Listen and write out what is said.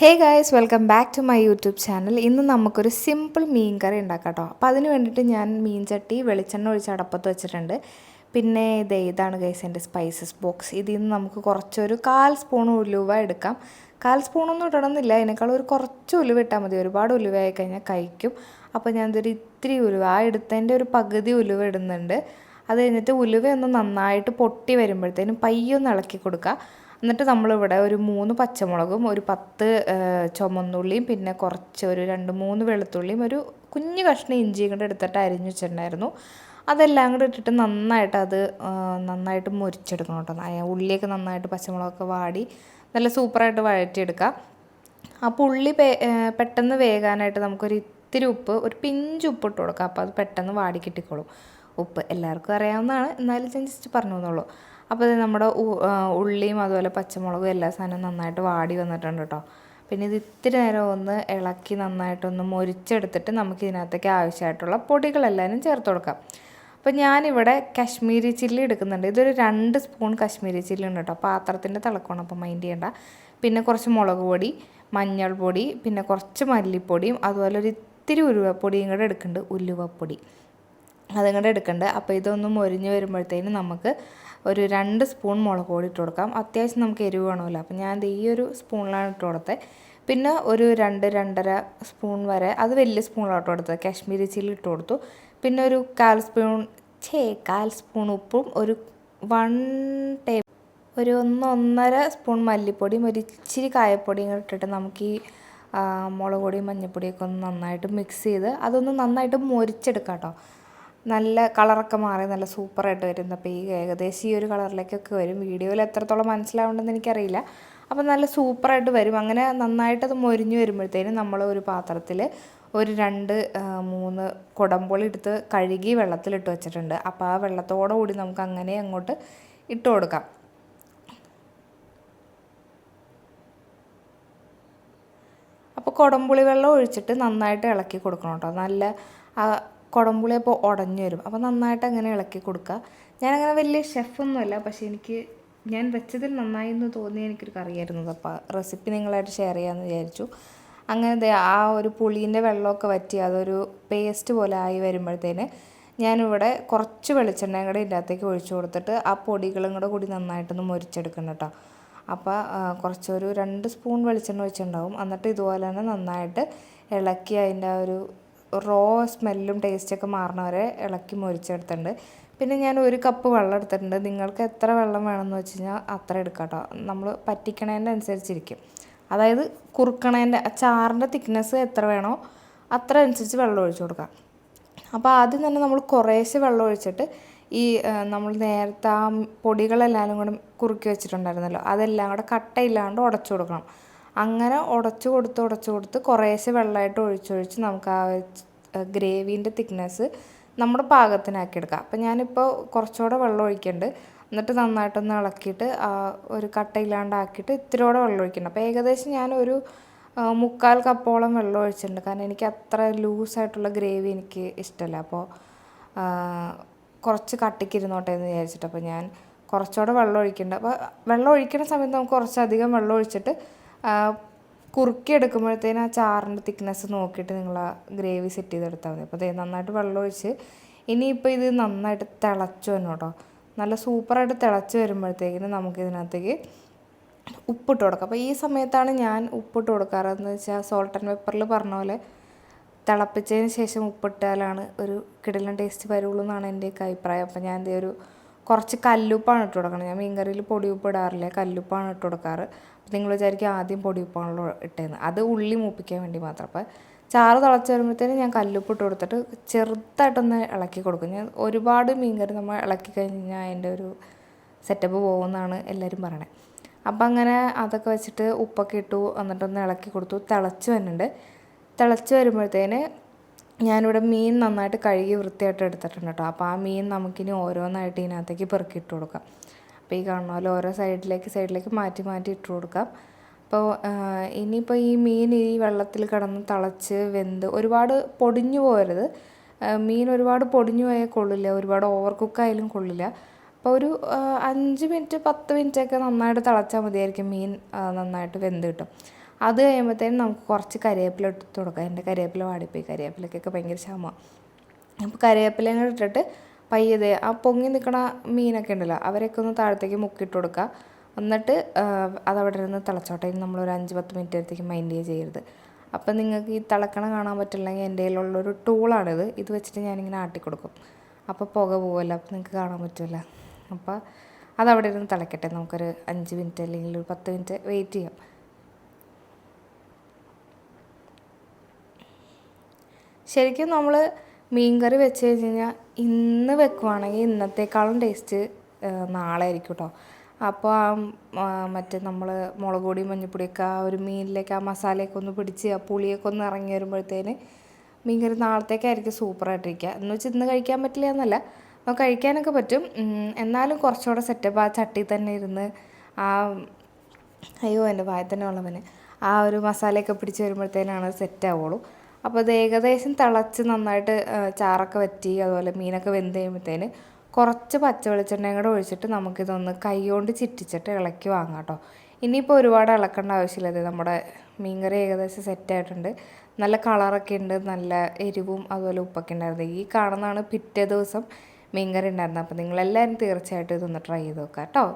Hey guys welcome back to my YouTube channel ഇന്ന് നമുക്കൊരു simple മീൻ കറി ഉണ്ടാക്കാം കേട്ടോ അപ്പോൾ അതിന് വേണ്ടിയിട്ട് ഞാൻ മീൻ ചട്ടി വെളിച്ചെണ്ണ ഒഴിച്ച് അടപ്പത്ത് വെച്ചിട്ടുണ്ട്. പിന്നെ ഇത് ഇതാണ് ഗൈസ് എന്റെ സ്പൈസസ് ബോക്സ് ഇതിൽ നിന്ന് നമുക്ക് കുറച്ചൊരു കാൽ സ്പൂൺ ഉലുവ എടുക്കാം. കാൽ സ്പൂണൊന്നും ഇടണമെന്നില്ല. അതിനേക്കാൾ ഒരു കുറച്ച് ഉലുവ ഇട്ടാൽ മതി. ഒരുപാട് ഉലുവ ആയി കഴിഞ്ഞാൽ കഴിക്കും. അപ്പോൾ ഞാനിതൊരു ഇത്തിരി ഉലുവ ആ എടുത്തതിന്റെ ഒരു പകുതി ഉലുവ ഇടുന്നുണ്ട്. അത് കഴിഞ്ഞിട്ട് ഉലുവ ഒന്ന് നന്നായിട്ട് പൊട്ടി വരുമ്പോഴത്തേനും പയ്യൊന്ന് ഇളക്കി കൊടുക്കുക. എന്നിട്ട് നമ്മളിവിടെ ഒരു മൂന്ന് പച്ചമുളകും ഒരു പത്ത് ചുമന്നുള്ളിയും പിന്നെ കുറച്ച് ഒരു രണ്ട് മൂന്ന് വെളുത്തുള്ളിയും ഒരു കുഞ്ഞു കഷ്ണം ഇഞ്ചിയും കൂടെ എടുത്തിട്ട് അരിഞ്ഞു വെച്ചിട്ടുണ്ടായിരുന്നു. അതെല്ലാം കൂടെ ഇട്ടിട്ട് നന്നായിട്ട് അത് നന്നായിട്ട് മുരിച്ചെടുക്കണം കേട്ടോ. ഉള്ളിയൊക്കെ നന്നായിട്ട് പച്ചമുളകൊക്കെ വാടി നല്ല സൂപ്പറായിട്ട് വഴറ്റിയെടുക്കുക അപ്പോൾ ഉള്ളി പെട്ടെന്ന് വേകാനായിട്ട് നമുക്കൊരു ഇത്തിരി ഉപ്പ് ഒരു പിഞ്ച് ഉപ്പ് ഇട്ട് കൊടുക്കാം. അപ്പോൾ അത് പെട്ടെന്ന് വാടി കിട്ടിക്കോളും. ഉപ്പ് എല്ലാവർക്കും അറിയാവുന്നതാണ്. എന്നാലും ഞാൻ ജസ്റ്റ് പറഞ്ഞു തന്നുള്ളൂ അപ്പോൾ ഇത് നമ്മുടെ ഉള്ളിയും അതുപോലെ പച്ചമുളകും എല്ലാ സാധനവും നന്നായിട്ട് വാടി വന്നിട്ടുണ്ട് കേട്ടോ പിന്നെ ഇത് ഇത്തിരി നേരം ഒന്ന് ഇളക്കി നന്നായിട്ടൊന്ന് മൊരിച്ചെടുത്തിട്ട് നമുക്ക് ഇതിനകത്തേക്ക് ആവശ്യമായിട്ടുള്ള പൊടികളെല്ലാവരും ചേർത്ത് കൊടുക്കാം. അപ്പോൾ ഞാനിവിടെ കശ്മീരി ചില്ലി എടുക്കുന്നുണ്ട്. ഇതൊരു രണ്ട് സ്പൂൺ കശ്മീരി ചില്ലി ഉണ്ട് കേട്ടോ പാത്രത്തിന്റെ തിളക്കമാണ് അപ്പോൾ മൈൻഡ് ചെയ്യേണ്ട. പിന്നെ കുറച്ച് മുളക് പൊടി മഞ്ഞൾപ്പൊടി പിന്നെ കുറച്ച് മല്ലിപ്പൊടിയും അതുപോലെ ഒരു ഇത്തിരി ഉലുവപ്പൊടിയും കൂടെ എടുക്കുന്നുണ്ട്. ഉലുവപ്പൊടി. അതും കൂടെ എടുക്കേണ്ടത് അപ്പോൾ ഇതൊന്നും മൊരിഞ്ഞ് വരുമ്പോഴത്തേനും നമുക്ക് ഒരു രണ്ട് സ്പൂൺ മുളക് പൊടി ഇട്ട് കൊടുക്കാം. അത്യാവശ്യം നമുക്ക് എരിവ് വേണമല്ലോ. അപ്പോൾ ഞാൻ ഈ ഒരു സ്പൂണിലാണ് ഇട്ട് കൊടുത്തത് പിന്നെ ഒരു രണ്ട് രണ്ടര സ്പൂൺ വരെ അത് വലിയ സ്പൂണിലാണ് ഇട്ട് കൊടുത്തത്. കാശ്മീരി ചില്ലി ഇട്ട് കൊടുത്തു. പിന്നെ ഒരു കാൽ സ്പൂൺ ഛേ കാൽ സ്പൂൺ ഉപ്പും ഒരു വൺ ടേബിൾ ഒരു ഒന്നൊന്നര സ്പൂൺ മല്ലിപ്പൊടിയും ഒരു ഇച്ചിരി കായപ്പൊടിയും ഇട്ടിട്ട് നമുക്ക് ഈ മുളക് പൊടിയും മഞ്ഞൾപ്പൊടിയൊക്കെ ഒന്ന് നന്നായിട്ട് മിക്സ് ചെയ്ത് അതൊന്ന് നന്നായിട്ട് മൊരിച്ചെടുക്കാം കേട്ടോ. നല്ല കളറൊക്കെ മാറി നല്ല സൂപ്പറായിട്ട് വരും അപ്പോൾ ഈ ഏകദേശം ഈ ഒരു കളറിലേക്കൊക്കെ വരും. വീഡിയോയിൽ എത്രത്തോളം മനസ്സിലാവുണ്ടെന്ന് എനിക്കറിയില്ല. അപ്പോൾ നല്ല സൂപ്പറായിട്ട് വരും. അങ്ങനെ നന്നായിട്ടത് മൊരിഞ്ഞ് വരുമ്പോഴത്തേനും നമ്മൾ ഒരു പാത്രത്തിൽ ഒരു രണ്ട് മൂന്ന് കുടംപൊളി എടുത്ത് കഴുകി വെള്ളത്തിലിട്ട് വെച്ചിട്ടുണ്ട്. അപ്പോൾ ആ വെള്ളത്തോടുകൂടി നമുക്ക് അങ്ങനെ അങ്ങോട്ട് ഇട്ട് കൊടുക്കാം. അപ്പോൾ കുടംപുളി വെള്ളം ഒഴിച്ചിട്ട് നന്നായിട്ട് ഇളക്കി കൊടുക്കണം കേട്ടോ. നല്ല കുടംപുളി അപ്പോൾ ഉടഞ്ഞു വരും. അപ്പോൾ നന്നായിട്ട് അങ്ങനെ ഇളക്കി കൊടുക്കുക. ഞാനങ്ങനെ വലിയ ഷെഫൊന്നുമല്ല. പക്ഷേ എനിക്ക് ഞാൻ വെച്ചതിൽ നന്നായി എന്ന് തോന്നി എനിക്കൊരു കറിയായിരുന്നു അപ്പോൾ റെസിപ്പി നിങ്ങളായിട്ട് ഷെയർ ചെയ്യാമെന്ന് വിചാരിച്ചു. അങ്ങനെ ആ ഒരു പുളീന്റെ വെള്ളമൊക്കെ വറ്റി അതൊരു പേസ്റ്റ് പോലെ ആയി വരുമ്പോഴത്തേന് ഞാനിവിടെ കുറച്ച് വെളിച്ചെണ്ണയും കൂടെ ഇതിനകത്തേക്ക് ഒഴിച്ചു കൊടുത്തിട്ട് ആ പൊടികളും കൂടെ കൂടി നന്നായിട്ടൊന്ന് മുരിച്ചെടുക്കണം കേട്ടോ. അപ്പോൾ കുറച്ചൊരു രണ്ട് സ്പൂൺ വെളിച്ചെണ്ണ ഒഴിച്ചിട്ടുണ്ടാവും. എന്നിട്ട് ഇതുപോലെ തന്നെ നന്നായിട്ട് ഇളക്കി അതിന്റെ ആ ഒരു റോ സ്മെല്ലും ടേസ്റ്റൊക്കെ മാറണ വരെ ഇളക്കി മുരിച്ചെടുത്തിട്ടുണ്ട്. പിന്നെ ഞാൻ ഒരു കപ്പ് വെള്ളം എടുത്തിട്ടുണ്ട്. നിങ്ങൾക്ക് എത്ര വെള്ളം വേണമെന്ന് വെച്ച് കഴിഞ്ഞാൽ അത്ര എടുക്കാം കേട്ടോ നമ്മൾ പറ്റിക്കണേന്റെ അനുസരിച്ചിരിക്കും. അതായത് കുറുക്കണേന്റെ ചാറിന്റെ തിക്നെസ് എത്ര വേണോ അത്ര അനുസരിച്ച് വെള്ളം ഒഴിച്ചു കൊടുക്കാം. അപ്പോൾ ആദ്യം തന്നെ നമ്മൾ കുറേശ്ശെ വെള്ളം ഒഴിച്ചിട്ട് ഈ നമ്മൾ നേരത്തെ ആ പൊടികളെല്ലാം കൂടെ കുറുക്കി വെച്ചിട്ടുണ്ടായിരുന്നല്ലോ അതെല്ലാം കൂടെ കട്ടയില്ലാണ്ട് ഉടച്ചു കൊടുക്കണം. അങ്ങനെ ഉടച്ചു കൊടുത്ത് ഉടച്ചു കൊടുത്ത് കുറേശ്ശെ വെള്ളമായിട്ട് ഒഴിച്ചൊഴിച്ച് നമുക്ക് ആ ഗ്രേവീന്റെ തിക്നെസ് നമ്മുടെ പാകത്തിനാക്കി എടുക്കാം. അപ്പം ഞാനിപ്പോൾ കുറച്ചുകൂടെ വെള്ളം ഒഴിക്കുന്നുണ്ട് എന്നിട്ട് നന്നായിട്ടൊന്ന് ഇളക്കിയിട്ട് ഒരു കട്ടയില്ലാണ്ടാക്കിയിട്ട് ഇത്തിരിയോടെ വെള്ളം ഒഴിക്കണം അപ്പോൾ ഏകദേശം ഞാനൊരു മുക്കാൽ കപ്പോളം വെള്ളം ഒഴിച്ചിട്ടുണ്ട്. കാരണം എനിക്ക് അത്ര ലൂസായിട്ടുള്ള ഗ്രേവി എനിക്ക് ഇഷ്ടമല്ല അപ്പോൾ കുറച്ച് കട്ടിക്കിരുന്നോട്ടെ എന്ന് വിചാരിച്ചിട്ട് അപ്പോൾ ഞാൻ കുറച്ചുകൂടെ വെള്ളം ഒഴിക്കുന്നുണ്ട് അപ്പോൾ വെള്ളം ഒഴിക്കുന്ന സമയത്ത് നമുക്ക് കുറച്ചധികം വെള്ളം ഒഴിച്ചിട്ട് കുറുക്കി എടുക്കുമ്പോഴത്തേന് ആ ചാറിന്റെ തിക്നെസ് നോക്കിയിട്ട് നിങ്ങൾ ആ ഗ്രേവി സെറ്റ് ചെയ്തെടുത്താൽ മതി. അപ്പോൾ അതേ നന്നായിട്ട് വെള്ളം ഒഴിച്ച് ഇനിയിപ്പോൾ ഇത് നന്നായിട്ട് തിളച്ചു തന്നെ കേട്ടോ നല്ല സൂപ്പറായിട്ട് തിളച്ച് വരുമ്പോഴത്തേക്കിന് നമുക്ക് ഇതിനകത്തേക്ക് ഉപ്പിട്ട് കൊടുക്കാം. അപ്പോൾ ഈ സമയത്താണ് ഞാൻ ഉപ്പിട്ട് കൊടുക്കാറ്. എന്ന് വെച്ചാൽ സോൾട്ട് ആൻഡ് പെപ്പറിൽ പറഞ്ഞ പോലെ തിളപ്പിച്ചതിന് ശേഷം ഉപ്പിട്ടാലാണ് ഒരു കിടലൻ ടേസ്റ്റ് വരുള്ളൂ എന്നാണ് എന്റെയൊക്കെ അഭിപ്രായം. അപ്പോൾ ഞാൻ എന്തെങ്കിലും ഒരു കുറച്ച് കല്ലുപ്പാണ് ഇട്ട് കൊടുക്കണം. ഞാൻ മീൻകറിയിൽ പൊടി ഉപ്പ് ഇടാറില്ല. കല്ലുപ്പാണ് ഇട്ട് കൊടുക്കാറ്. നിങ്ങൾ വിചാരിക്കും ആദ്യം പൊടി ഉപ്പാണല്ലോ ഇട്ടേന്ന്. അത് ഉള്ളി മൂപ്പിക്കാൻ വേണ്ടി മാത്രം. അപ്പോൾ ചാറ് തിളച്ച് വരുമ്പോഴത്തേനും ഞാൻ കല്ലുപ്പ് ഇട്ട് കൊടുത്തിട്ട് ചെറുതായിട്ടൊന്ന് ഇളക്കി കൊടുക്കും. ഞാൻ ഒരുപാട് മീൻകറി നമ്മൾ ഇളക്കി കഴിഞ്ഞാൽ അതിന്റെ ഒരു സെറ്റപ്പ് പോകുമെന്നാണ് എല്ലാവരും പറയണത് അപ്പം അങ്ങനെ അതൊക്കെ വെച്ചിട്ട് ഉപ്പൊക്കെ ഇട്ടു എന്നിട്ടൊന്ന് ഇളക്കി കൊടുത്തു. തിളച്ച് വരുന്നുണ്ട്. തിളച്ച് വരുമ്പോഴത്തേന് ഞാനിവിടെ മീൻ നന്നായിട്ട് കഴുകി വൃത്തിയായിട്ട് എടുത്തിട്ടുണ്ട് കേട്ടോ. അപ്പോൾ ആ മീൻ നമുക്കിനി ഓരോന്നായിട്ട് ഇതിനകത്തേക്ക് പെറുക്കിയിട്ട് കൊടുക്കാം. അപ്പോൾ ഈ കാണുന്ന പോലെ ഓരോ സൈഡിലേക്ക് സൈഡിലേക്ക് മാറ്റി മാറ്റി ഇട്ട് കൊടുക്കാം. അപ്പോൾ ഇനിയിപ്പോൾ ഈ മീൻ ഈ വെള്ളത്തിൽ കിടന്ന് തിളച്ച് വെന്ത് ഒരുപാട് പൊടിഞ്ഞു പോകരുത്. മീൻ ഒരുപാട് പൊടിഞ്ഞു പോയാൽ കൊള്ളില്ല. ഒരുപാട് ഓവർ കുക്കായാലും കൊള്ളില്ല. അപ്പോൾ ഒരു അഞ്ച് മിനിറ്റ് പത്ത് മിനിറ്റൊക്കെ നന്നായിട്ട് തിളച്ചാൽ മതിയായിരിക്കും മീൻ നന്നായിട്ട് വെന്ത് കിട്ടും. അത് കഴിയുമ്പോഴത്തേനും നമുക്ക് കുറച്ച് കരിയേപ്പില ഇട്ട് കൊടുക്കാം. എന്റെ കരിയേപ്പില വാടിപ്പോയി. കരിവേപ്പിലക്കൊക്കെ ഭയങ്കര ക്ഷമമാണ്. അപ്പോൾ കരിവേപ്പിലയും കൂടെ ഇട്ടിട്ട് പയ്യതെ ആ പൊങ്ങി നിൽക്കുന്ന മീനൊക്കെ ഉണ്ടല്ലോ അവരൊക്കെ ഒന്ന് താഴത്തേക്ക് മുക്കിയിട്ട് കൊടുക്കുക എന്നിട്ട് അതവിടെ നിന്ന് തിളച്ചോട്ടെ. നമ്മൾ ഒരു അഞ്ച് പത്ത് മിനിറ്റ് നേരത്തേക്ക് മൈൻഡ് ചെയ്യരുത്. അപ്പം നിങ്ങൾക്ക് ഈ തിളക്കണ കാണാൻ പറ്റില്ലെങ്കിൽ എന്റെ കയ്യിലുള്ളൊരു ടൂളാണിത് ഇത് വെച്ചിട്ട് ഞാനിങ്ങനെ ആട്ടി കൊടുക്കും അപ്പോൾ പുക പോകുമല്ലോ അപ്പോൾ നിങ്ങൾക്ക് കാണാൻ പറ്റുമല്ലോ അപ്പോൾ അതവിടെ ഇരുന്ന് തിളക്കട്ടെ. നമുക്കൊരു അഞ്ച് മിനിറ്റ് അല്ലെങ്കിൽ ഒരു പത്ത് മിനിറ്റ് വെയിറ്റ് ചെയ്യാം. ശരിക്കും നമ്മൾ മീൻകറി വെച്ച് കഴിഞ്ഞ് കഴിഞ്ഞാൽ ഇന്ന് വെക്കുവാണെങ്കിൽ ഇന്നത്തേക്കാളും ടേസ്റ്റ് നാളെ ആയിരിക്കും കേട്ടോ അപ്പോൾ ആ മറ്റേ നമ്മൾ മുളക് പൊടി മഞ്ഞൾപ്പൊടിയൊക്കെ ആ ഒരു മീനിലേക്ക് ആ മസാലയൊക്കെ ഒന്ന് പിടിച്ച് ആ പുളിയൊക്കെ ഒന്ന് ഇറങ്ങി വരുമ്പോഴത്തേന് മീൻകറി നാളത്തേക്കായിരിക്കും സൂപ്പറായിട്ടിരിക്കുക. എന്ന് വെച്ച് ഇന്ന് കഴിക്കാൻ പറ്റില്ല എന്നല്ല കഴിക്കാനൊക്കെ പറ്റും. എന്നാലും കുറച്ചുകൂടെ സെറ്റപ്പ് ആ ചട്ടി തന്നെ ഇരുന്ന് ആ അയ്യോ എന്റെ വായത്തന്നെ ഉള്ളവന്. ആ ഒരു മസാലയൊക്കെ പിടിച്ച് വരുമ്പോഴത്തേനാണ് സെറ്റ് ആവുള്ളൂ അപ്പോൾ അത് ഏകദേശം തിളച്ച് നന്നായിട്ട് ചാറൊക്കെ വറ്റി അതുപോലെ മീനൊക്കെ വെന്ത് കഴിയുമ്പോഴത്തേന് കുറച്ച് പച്ച വെളിച്ചെണ്ണയും കൂടെ ഒഴിച്ചിട്ട് നമുക്കിതൊന്ന് കൈ കൊണ്ട് ചിറ്റിച്ചിട്ട് ഇളക്കി വാങ്ങാം കേട്ടോ. ഇനിയിപ്പോൾ ഒരുപാട് ഇളക്കേണ്ട ആവശ്യമില്ല. ഇത് നമ്മുടെ മീൻകറി ഏകദേശം സെറ്റായിട്ടുണ്ട് നല്ല കളറൊക്കെ ഉണ്ട്. നല്ല എരിവും അതുപോലെ ഉപ്പൊക്കെ ഉണ്ടായിരുന്നു. ഈ കാണുന്നതാണ് പിറ്റേ ദിവസം മീൻകറി ഉണ്ടായിരുന്നത്. അപ്പോൾ നിങ്ങളെല്ലാവരും തീർച്ചയായിട്ടും ഇതൊന്ന് ട്രൈ ചെയ്ത് നോക്കാം കേട്ടോ.